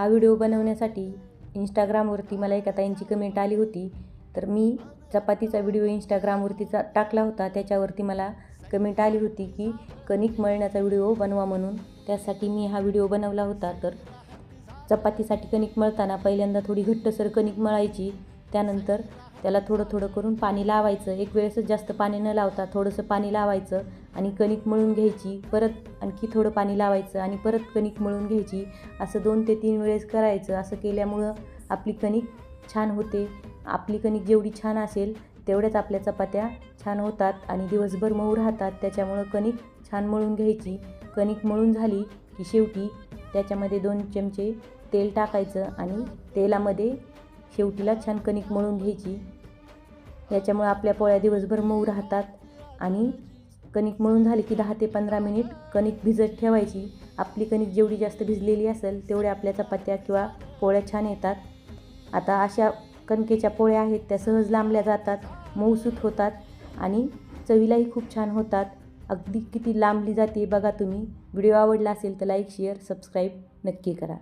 हा व्हिडिओ बनवण्यासाठी इंस्टाग्रामवरती मला एका ताईंची कमेंट आली होती. तर मी चपातीचा व्हिडिओ इंस्टाग्रामवरतीचा टाकला होता. त्याच्यावरती मला कमेंट आली होती की कणिक मळण्याचा व्हिडिओ बनवा म्हणून. त्यासाठी मी हा व्हिडिओ बनवला होता. तर चपातीसाठी कणिक मळताना पहिल्यांदा थोडी घट्टसर कणिक मळायची. त्यानंतर त्याला थोडं थोडं करून पाणी लावायचं. एक वेळेसच जास्त पाणी न लावता थोडंसं पाणी लावायचं आणि कणिक मळून घ्यायची. परत आणखी थोडं पाणी लावायचं आणि परत कणिक मळून घ्यायची. असं दोन ते तीन वेळेस करायचं. असं केल्यामुळं आपली कणिक छान होते. आपली कणिक जेवढी छान असेल तेवढ्याच आपल्या चपात्या छान होतात आणि दिवसभर मऊ राहतात. त्याच्यामुळं कणिक छान मळून घ्यायची. कणिक मळून झाली की शेवटी त्याच्यामध्ये दोन चमचे तेल टाकायचं आणि तेलामध्ये शेवटीला छान कणिक मळून घ्यायची. याच्यामुळे आपल्या पोळ्या दिवसभर मऊ राहतात आणि कणिक मळून झाली की दहा ते पंधरा मिनिट कणिक भिजत ठेवायची. आपली कणिक जेवढी जास्त भिजलेली असेल तेवढ्या आपल्या चपात्या किंवा पोळ्या छान येतात. आता अशा कणकेच्या पोळ्या आहेत त्या सहज लांबल्या जातात मऊसूत होतात आणि चवीलाही खूप छान होतात. अगदी किती लांबली जाते बघा तुम्ही. व्हिडिओ आवडला असेल तर लाईक शेअर सबस्क्राईब नक्की करा.